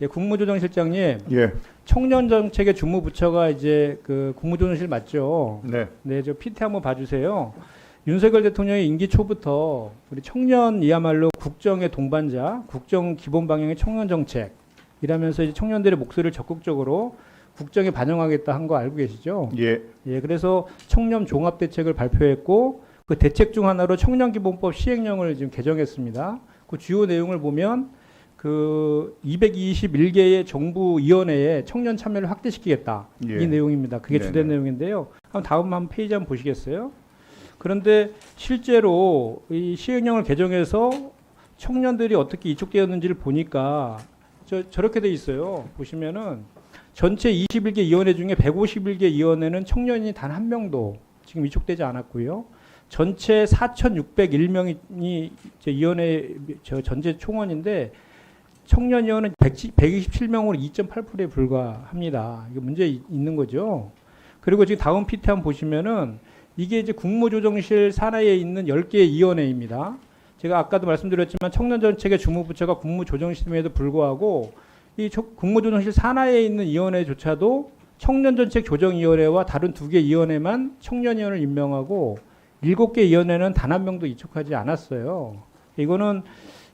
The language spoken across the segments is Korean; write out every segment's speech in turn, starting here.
예, 국무조정실장님, 예, 청년 정책의 주무부처가 이제 그 국무조정실 맞죠? 네, 네, 저 PT 한번 봐주세요. 윤석열 대통령의 임기 초부터 우리 청년이야말로 국정의 동반자, 국정 기본 방향의 청년 정책 이라면서 이제 청년들의 목소리를 적극적으로 국정에 반영하겠다 한 거 알고 계시죠? 예, 예, 그래서 청년 종합 대책을 발표했고 그 대책 중 하나로 청년 기본법 시행령을 지금 개정했습니다. 그 주요 내용을 보면 그 221개의 정부 위원회에 청년 참여를 확대시키겠다 예. 이 내용입니다. 그게 네네. 주된 내용인데요. 한번 다음 한 페이지 한번 보시겠어요? 그런데 실제로 이 시행령을 개정해서 청년들이 어떻게 이촉되었는지를 보니까 저 저렇게 돼 있어요. 보시면은 전체 21개 위원회 중에 151개 위원회는 청년이 단 한 명도 지금 위촉되지 않았고요. 전체 4,601명이 제 위원회 저 전체 총원인데 청년 위원은 127명으로 2.8%에 불과합니다. 이게 문제 이- 있는 거죠. 그리고 지금 다음 PT 한번 보시면은 이게 이제 국무조정실 산하에 있는 10개의 위원회입니다. 제가 아까도 말씀드렸지만 청년 정책의 주무부처가 국무조정실임에도 불구하고 이 초- 국무조정실 산하에 있는 위원회조차도 청년정책 조정위원회와 다른 두 개 위원회만 청년위원을 임명하고 일곱 개 위원회는 단 한 명도 이촉하지 않았어요. 이거는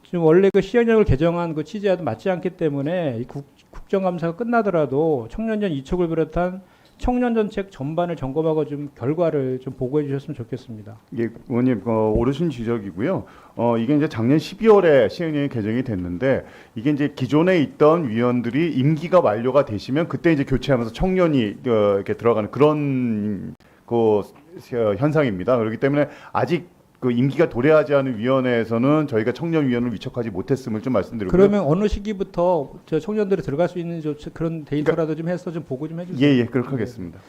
지금 원래 그 시행령을 개정한 그 취지와도 맞지 않기 때문에 이 국, 국정감사가 끝나더라도 청년전 이촉을 비롯한 청년 정책 전반을 점검하고 좀 결과를 좀 보고해 주셨으면 좋겠습니다. 예, 의원님 어, 오르신 지적이고요. 어, 이게 이제 작년 12월에 시행령이 개정이 됐는데 이게 이제 기존에 있던 위원들이 임기가 만료가 되시면 그때 이제 교체하면서 청년이 어, 이렇게 들어가는 그런 그 어, 현상입니다. 그렇기 때문에 아직 그 임기가 도래하지 않은 위원회에서는 저희가 청년 위원을 위촉하지 못했음을 좀 말씀드리고요. 그러면 어느 시기부터 저 청년들이 들어갈 수 있는 저 그런 데이터라도 좀 해서 좀 보고 좀 해주세요. 예, 예, 그렇게 하겠습니다.